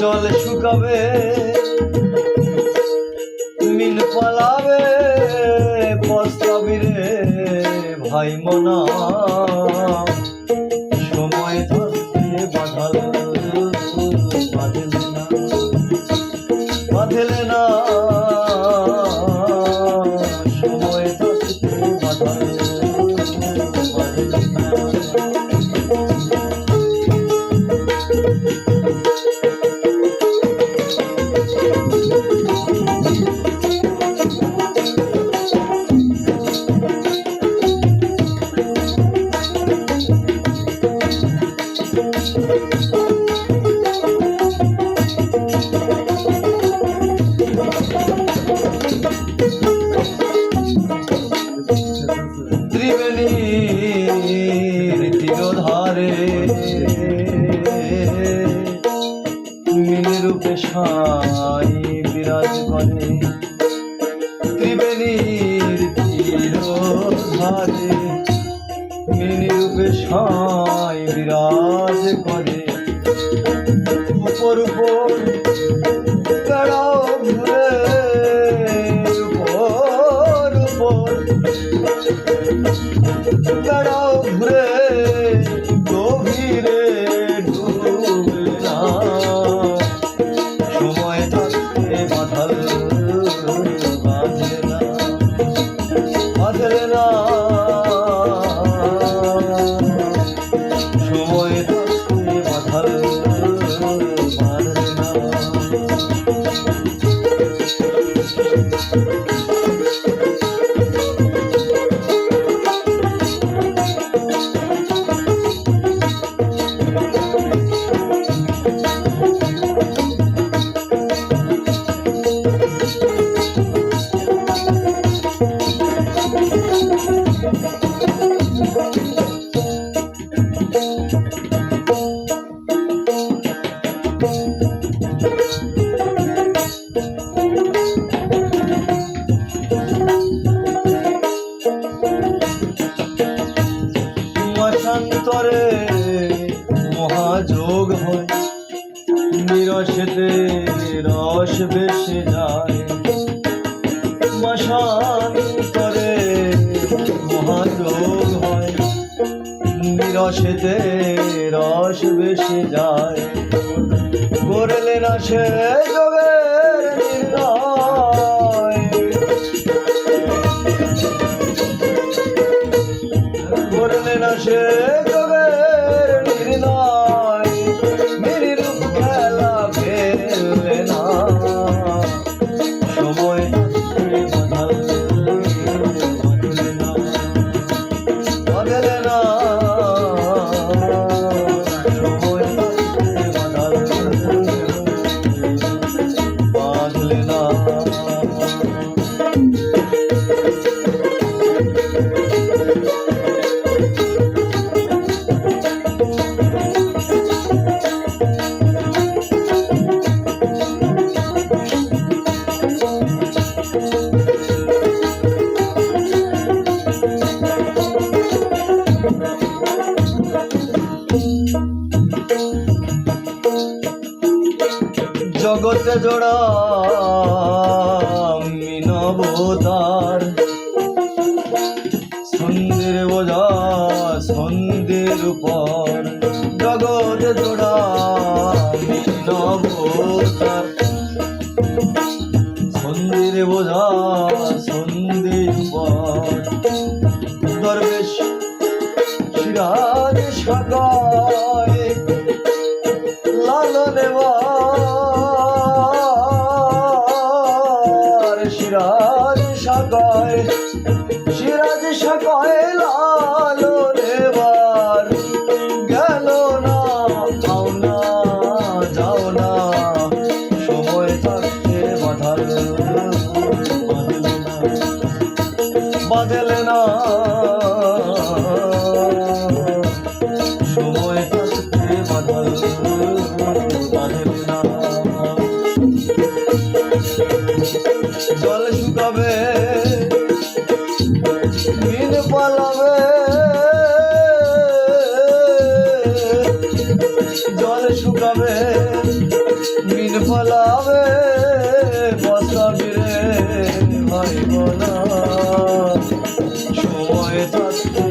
জল শুকাবে মিন পালাবে পস্তাবি রে ভাই মনা। সময় বাঁধলে না সময় সাই বিরাজ করে ত্রিবেণীর তীরধারে মিনিরূপে সাই বিরাজ করে উপর উপর বেড়াও ঘুরে বেশে যায়। মশান্তরে মহাযোগ হয়। নিরসেতে রস বেশে যায়। করলে না সে যোগের নির্ণয়। জগতে জোড়া মিনবতার সন্ধ্যের বোঝা সন্ধ্যের উপর। জগতে জোড়া মিনবতার সন্ধ্যের বোঝা সন্ধ্যের উপর। দরবেশ, সিরাজ সকায় লালনে বার সিরাজ সাকায় লালনে বার, গেল না আও না, যাও না। সময় থাকতে বাধাল বাঁধলে না। জল শুকাবে মিন ফলাবে বসা ফিরে ভাই বোনা সময় থাকতে